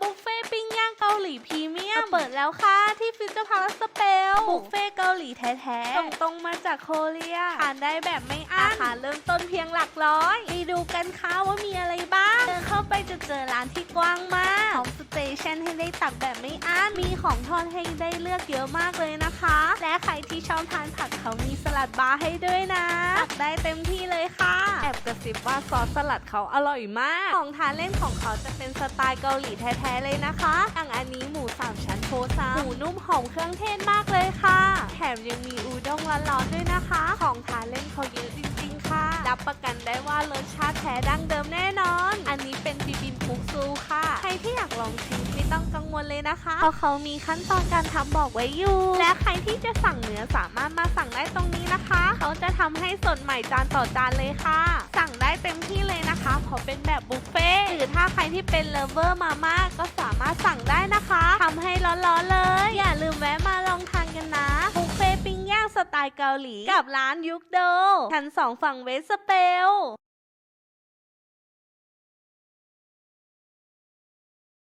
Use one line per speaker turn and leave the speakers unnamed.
บุฟเฟ่ปิ้งย่างเกาหลีพรีเมียมเปิดแล้วค่ะ ที่ฟิวเจอร์พาร์คสเปลบุฟเฟ่เกาหลีแท้ๆส่งตรงมาจากโคเรียทานได้แบบไม่อั้นอาหารเริ่มต้นเพียงหลักร้อยไปดูกันค่ะว่ามีอะไรบ้างเดินเข้าไปจะเจอร้านที่กว้างมากของสเตชันให้ได้ตักแบบไม่อั้นมีของทอดให้ได้เลือกเยอะมากเลยนะคะ และใครที่ชอบทานผักเขามีสลัดบาร์ให้ด้วยนะตักได้เต็มที่เลยค่ะแอบกระซิบว่าซอสสลัดเขาอร่อยมาก ของทานเล่นของเขาจะเป็นสไตล์เกาหลีแท้ๆเลยนะคะอย่างอันนี้หมูสามชั้นโทซังหมูนุ่มหอมเครื่องเทศมากเลยค่ะ แถมยังมีอูด้งร้อนๆด้วยนะคะ ของทานเล่นเขาเยอะจริงๆค่ะ รับประกันได้ว่ารสชาติแท้ดั้งเดิมแน่นอน อันนี้เป็นบิบิมปุกซูค่ะ ใครที่อยากลองชิมไม่ต้องกังวลเลยนะคะ เพราะเขามีขั้นตอนการทำบอกไว้อยู่ และใครที่จะสั่งเนื้อสามารถมาสั่งได้ตรงนี้ จะทำให้สดใหม่จานต่อจานเลยค่ะ สั่งได้เต็มที่เลยนะคะเพราะเป็นแบบบุฟเฟ่ต์หรือถ้าใครที่เป็นเลเวอร์มาม่าก็สามารถสั่งได้นะคะทำให้ร้อนๆเลย อย่าลืมแวะมาลองทานกันนะบุฟเฟ่ต์ปิ้งย่างสไตล์เกาหลี กับร้านยุกโดชั้นสองฝั่งเวสเปล